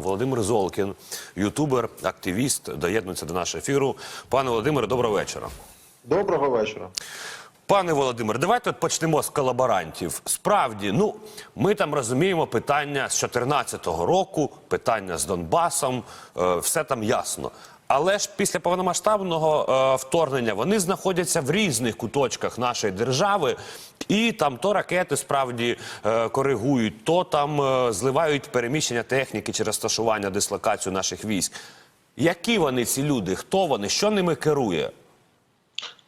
Володимир Золкін, ютубер, активіст, доєднується до нашого ефіру. Пане Володимире, доброго вечора. Доброго вечора. Пане Володимир, давайте от почнемо з колаборантів. Справді, ну ми там розуміємо питання з 2014 року, питання з Донбасом, е, все там ясно. Але ж після повномасштабного е, вторгнення вони знаходяться в різних куточках нашої держави, і там то ракети справді е, коригують, то там е, зливають переміщення техніки чи розташування, дислокацію наших військ. Які вони ці люди? Хто вони? Що ними керує?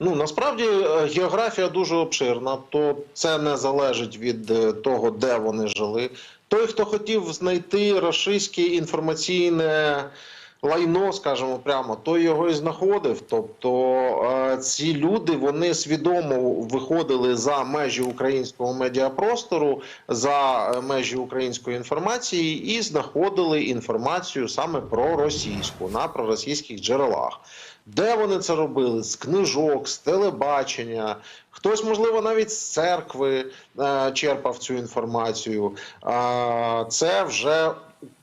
Ну насправді е, географія дуже обширна, то це не залежить від е, того, де вони жили. Той, хто хотів знайти російське інформаційне лайно, скажімо прямо, той його і знаходив. Тобто е, ці люди вони свідомо виходили за межі українського медіапростору, за е, межі української інформації і знаходили інформацію саме про російську на проросійських джерелах. Де вони це робили? З книжок, з телебачення. Хтось, можливо, навіть з церкви е, черпав цю інформацію. Е, це вже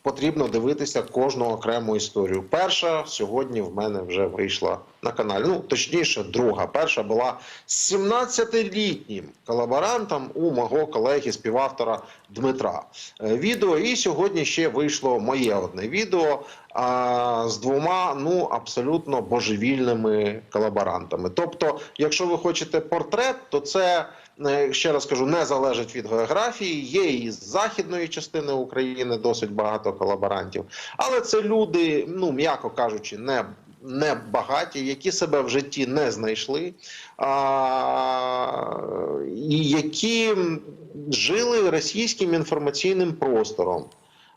потрібно дивитися кожну окрему історію. Перша сьогодні в мене вже вийшла на каналі. Ну, точніше, друга. Перша була з 17-літнім колаборантом у мого колеги співавтора Дмитра. Е, Відео, і сьогодні ще вийшло моє одне відео а, з двома ну абсолютно божевільними колаборантами. Тобто, якщо ви хочете портрет, то це е, ще раз кажу, не залежить від географії. Є і з західної частини України досить багато колаборантів, але це люди, ну м'яко кажучи, не. Не багаті, які себе в житті не знайшли, а, і які жили російським інформаційним простором.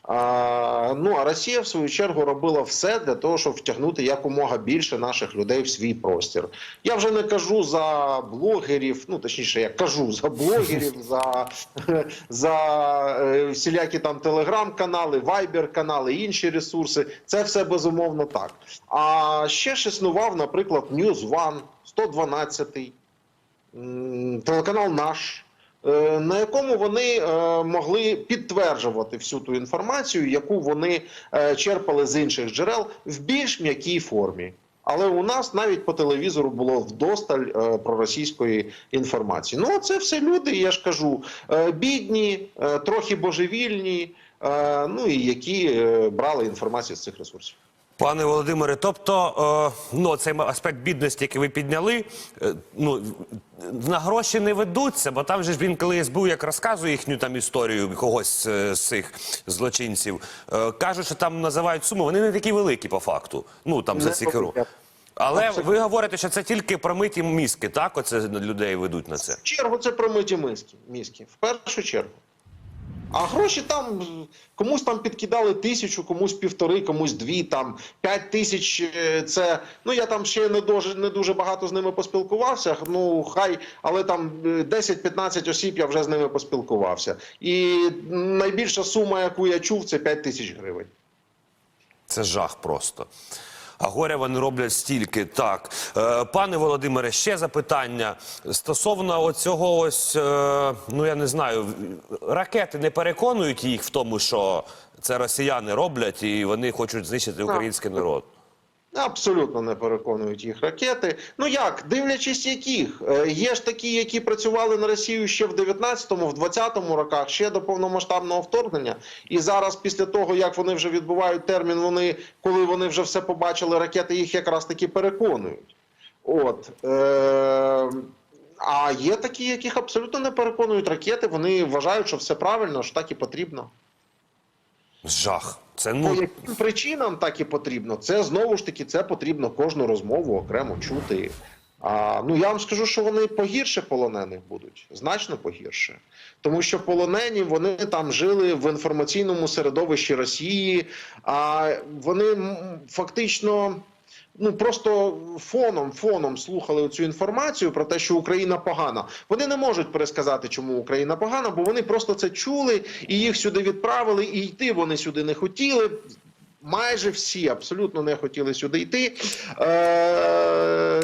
А, ну а Росія в свою чергу робила все для того, щоб втягнути якомога більше наших людей в свій простір. Я вже не кажу за блогерів, ну точніше, я кажу за блогерів, за, за е, всілякі там телеграм-канали, вайбер-канали, інші ресурси. Це все безумовно так. А ще ж існував, наприклад, News One, 112, м, телеканал Наш. Е, На якому вони е, могли підтверджувати всю ту інформацію, яку вони е, черпали з інших джерел в більш м'якій формі. Але у нас навіть по телевізору було вдосталь е, проросійської інформації. Ну, це все люди, я ж кажу, е, бідні, е, трохи божевільні, е, ну і які е, брали інформацію з цих ресурсів. Пане Володимире, тобто, е, ну цей аспект бідності, який ви підняли, е, ну на гроші не ведуться, бо там же ж він, коли СБУ як розказує їхню там історію когось е, з цих злочинців, кажуть, що там називають суми, вони не такі великі по факту. Ну там за ці керу. Але Абсолютно. ви говорите, що це тільки промиті мізки, так? Оце людей ведуть на це. В чергу це промиті миски, мізки. В першу чергу. А гроші там комусь там підкидали тисячу, комусь півтори, комусь дві, там п'ять тисяч. е, Це ну я там ще не дуже не дуже багато з ними поспілкувався. Ну хай, але там е, 10-15 осіб я вже з ними поспілкувався. І найбільша сума, яку я чув, це 5 тисяч гривень. Це жах просто. А горя вони роблять стільки. Так, е, пане Володимире, ще запитання стосовно оцього ось, е, ну я не знаю, ракети не переконують їх в тому, що це росіяни роблять і вони хочуть знищити український народ. Абсолютно не переконують їх ракети. Ну як, дивлячись яких? Е, Є ж такі, які працювали на Росію ще в 19-му, в 20-му роках, ще до повномасштабного вторгнення. І зараз, після того, як вони вже відбувають термін, вони, коли вони вже все побачили, ракети їх якраз таки переконують. От. Е- а є такі, яких абсолютно не переконують ракети. Вони вважають, що все правильно, що так і потрібно. Жах. Це По ну яким причинам так і потрібно? Це знову ж таки це потрібно кожну розмову окремо чути. А, ну я вам скажу, що вони погірше полонених будуть, значно погірше. Тому що полонені вони там жили в інформаційному середовищі Росії, а вони фактично. Ну просто фоном фоном слухали цю інформацію про те, що Україна погана. Вони не можуть пересказати, чому Україна погана, бо вони просто це чули і їх сюди відправили, і йти вони сюди не хотіли. Майже всі абсолютно не хотіли сюди йти. Е-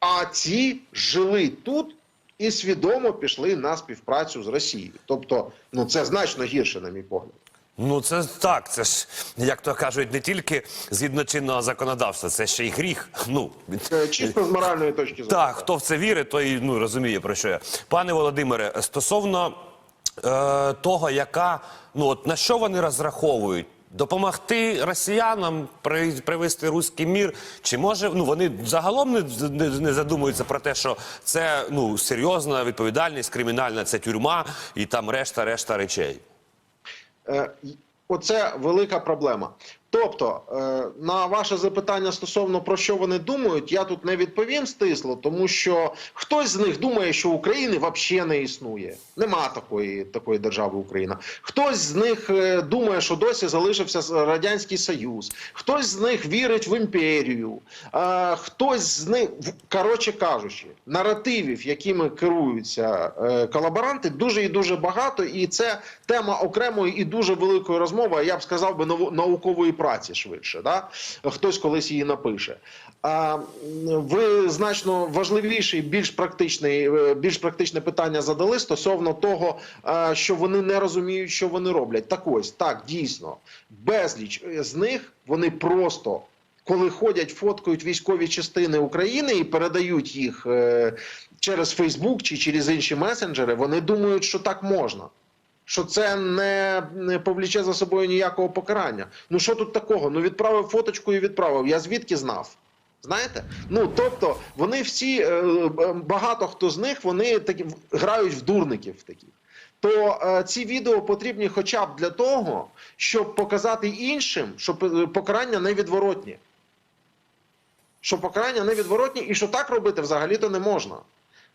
а ці жили тут і свідомо пішли на співпрацю з Росією. Тобто, ну це значно гірше, на мій погляд. Ну це так, це ж як то кажуть, не тільки згідно чинного законодавства, це ще й гріх. Ну Чисто з моральної точки зору. Так, хто в це вірить, той ну розуміє про що я. Пане Володимире, стосовно е, того, яка ну от на що вони розраховують. Допомогти росіянам привести руський мір, чи може ну вони загалом не, не, не задумуються про те, що це ну серйозна відповідальність, кримінальна це тюрма і там решта, решта речей. Е, Оце велика проблема. Тобто, е, на ваше запитання стосовно про що вони думають, я тут не відповім стисло, тому що хтось з них думає, що України взагалі не існує. Нема такої, такої держави Україна. Хтось з них е, думає, що досі залишився Радянський Союз. Хтось з них вірить в імперію. е, Хтось з них, коротше кажучи, наративів, якими керуються колаборанти, дуже і дуже багато, і це тема окремої і дуже великої розмови. Я б сказав би наукової праці швидше. Да? Хтось колись її напише. А ви значно важливіший, більш практичний, е, більш практичне питання задали стосовно того, е, що вони не розуміють, що вони роблять. Так ось так дійсно безліч з них вони просто. Коли ходять, фоткають військові частини України і передають їх е, через Фейсбук чи через інші месенджери, вони думають, що так можна. Що це не, не повліче за собою ніякого покарання. Ну що тут такого? Ну відправив фоточку і відправив. Я звідки знав? Знаєте? Ну тобто вони всі, е, е, багато хто з них вони такі грають в дурників таких. То е, ці відео потрібні хоча б для того, щоб показати іншим, що п- покарання невідворотні. Що покарання невідворотні і що так робити взагалі-то не можна.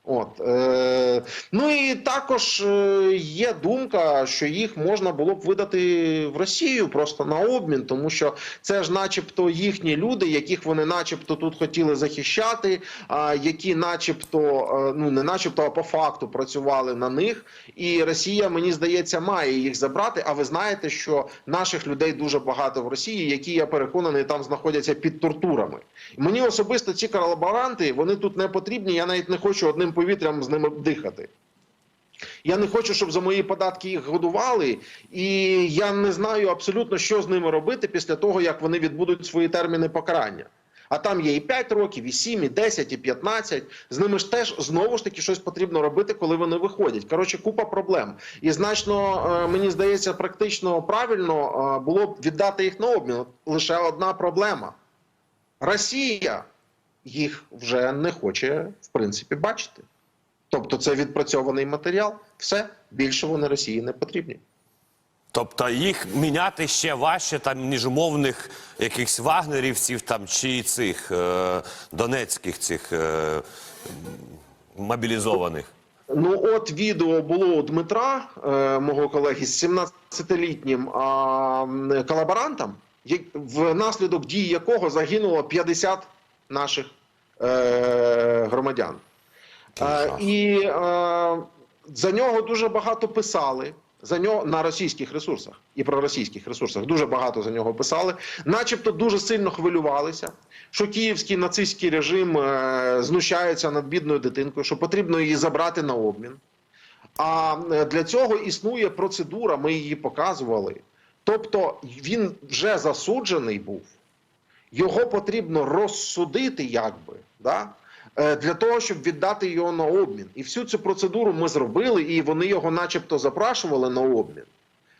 От е, ну і також е, є думка, що їх можна було б видати в Росію просто на обмін, тому що це ж, начебто, їхні люди, яких вони, начебто, тут хотіли захищати, а які, начебто, е, ну не начебто, а по факту працювали на них. І Росія, мені здається, має їх забрати. А ви знаєте, що наших людей дуже багато в Росії, які я переконаний, там знаходяться під тортурами. Мені особисто ці колаборанти, вони тут не потрібні. Я навіть не хочу одним повітрям з ними дихати. Я не хочу, щоб за мої податки їх годували, і я не знаю абсолютно, що з ними робити після того, як вони відбудуть свої терміни покарання. А там є і 5 років, і 7, і 10, і 15. З ними ж теж знову ж таки щось потрібно робити, коли вони виходять. Коротше, купа проблем. І значно, е, мені здається, практично правильно е, було б віддати їх на обмін. Лише одна проблема: Росія їх вже не хоче, в принципі, бачити. Тобто це відпрацьований матеріал. Все більше вони Росії не потрібні. Тобто їх міняти ще важче, там ніж умовних якихось вагнерівців там чи цих е, донецьких цих е, мобілізованих. Ну, от відео було у Дмитра, е, мого колеги, з 17-літнім а, колаборантом, внаслідок дії якого загинуло 50 наших е, громадян. Е, і е, за нього дуже багато писали. За нього на російських ресурсах і про російських ресурсах дуже багато за нього писали, начебто дуже сильно хвилювалися, що київський нацистський режим е, знущається над бідною дитинкою, що потрібно її забрати на обмін. А е, для цього існує процедура, ми її показували. Тобто він вже засуджений був, його потрібно розсудити, якби, да? е, для того, щоб віддати його на обмін. І всю цю процедуру ми зробили, і вони його начебто запрашували на обмін.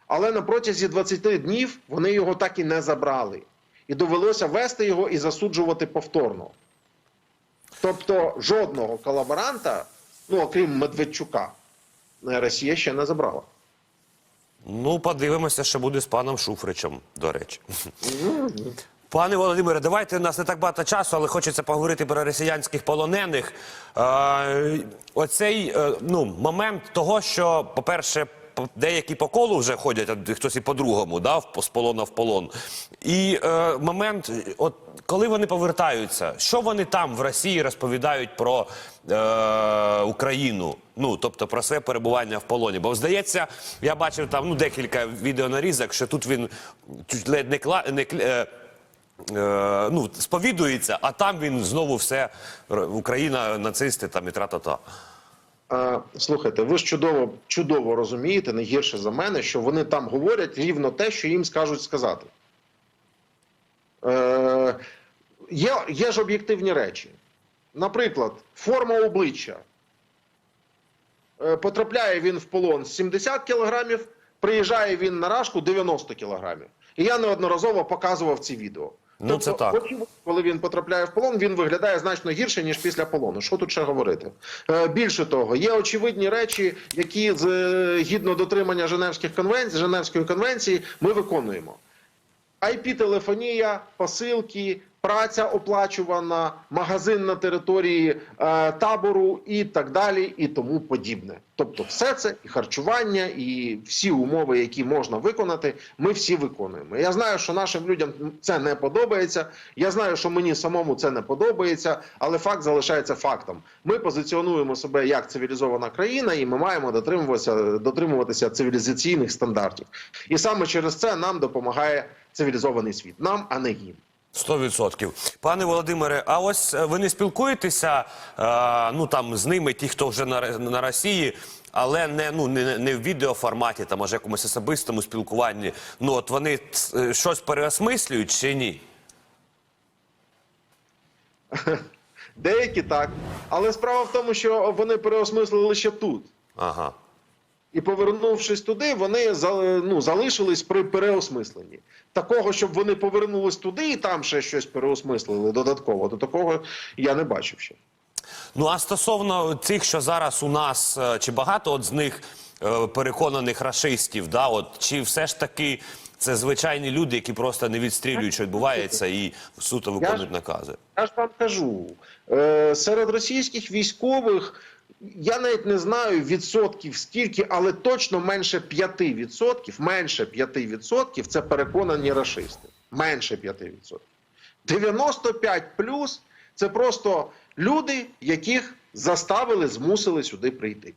Але на протязі 20 днів вони його так і не забрали. І довелося вести його і засуджувати повторно. Тобто жодного колаборанта, ну окрім Медведчука, е, Росія ще не забрала. Ну, подивимося, що буде з паном Шуфричем, до речі. Пане Володимире, давайте у нас не так багато часу, але хочеться поговорити про росіянських полонених. Е, оцей е, ну, момент того, що, по-перше, деякі по колу вже ходять, а хтось і по-другому, да, з полона в полон. І е, момент, от коли вони повертаються, що вони там в Росії розповідають про е, Україну? Ну, тобто про своє перебування в полоні. Бо здається, я бачив там ну, декілька відеонарізок, що тут він ледь не кла не е, ну, сповідується, а там він знову все Україна, нацисти там і тра-та-та. Е, Слухайте, ви ж чудово, чудово розумієте, не гірше за мене, що вони там говорять рівно те, що їм скажуть сказати. Е, є, є ж об'єктивні речі. Наприклад, форма обличчя. Е, потрапляє він в полон з 70 кілограмів, приїжджає він на рашку 90 кілограмів. І я неодноразово показував ці відео. Ну, це так. коли він потрапляє в полон, він виглядає значно гірше, ніж після полону. Що тут ще говорити? Е, більше того, є очевидні речі, які з е, дотримання Женевських конвенцій, Женевської конвенції ми виконуємо. IP-телефонія, посилки, праця оплачувана, магазин на території е, табору і так далі, і тому подібне. Тобто, все це і харчування, і всі умови, які можна виконати, ми всі виконуємо. Я знаю, що нашим людям це не подобається. Я знаю, що мені самому це не подобається, але факт залишається фактом. Ми позиціонуємо себе як цивілізована країна, і ми маємо дотримуватися, дотримуватися цивілізаційних стандартів. І саме через це нам допомагає цивілізований світ. Нам, а не їм. Сто відсотків. Пане Володимире, а ось е, ви не спілкуєтеся е, ну там з ними, ті, хто вже на, на Росії, але не ну не, не в відеоформаті, там може якомусь особистому спілкуванні. Ну от вони е, щось переосмислюють чи ні? Деякі так. Але справа в тому, що вони переосмислили лише тут. Ага. І повернувшись туди, вони ну, залишились при переосмисленні. Такого, щоб вони повернулись туди і там ще щось переосмислили додатково, до такого я не бачив ще. Ну а стосовно тих, що зараз у нас, е, чи багато от з них е, переконаних рашистів, да, от чи все ж таки це звичайні люди, які просто не відстрілюють, що відбувається, і суто виконують накази. Я ж вам кажу, е, серед російських військових я навіть не знаю відсотків скільки, але точно менше 5%, менше 5% це переконані расисти. Менше 5%. 95 плюс це просто люди, яких заставили, змусили сюди прийти.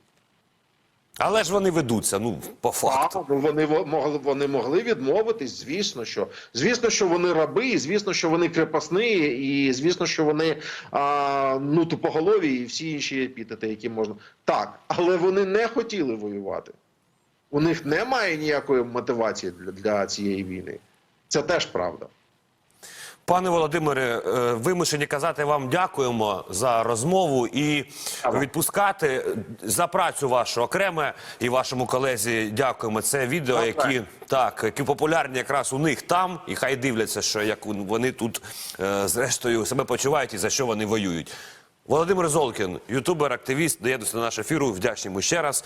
Але ж вони ведуться, ну по факту. Ну, вони во- могли вони могли відмовитись. Звісно, що звісно, що вони раби, і звісно, що вони крепосні, і звісно, що вони а, ну тупоголові, і всі інші епітети, які можна так, але вони не хотіли воювати. У них немає ніякої мотивації для, для цієї війни. Це теж правда. Пане Володимире, е, вимушені казати вам дякуємо за розмову і відпускати за працю вашу окреме і вашому колезі. Дякуємо. Це відео, які так які популярні якраз у них там, і хай дивляться, що як вони тут е, зрештою себе почувають і за що вони воюють. Володимир Золкін, ютубер, активіст, доєднується до нашого ефіру. Вдячні йому ще раз.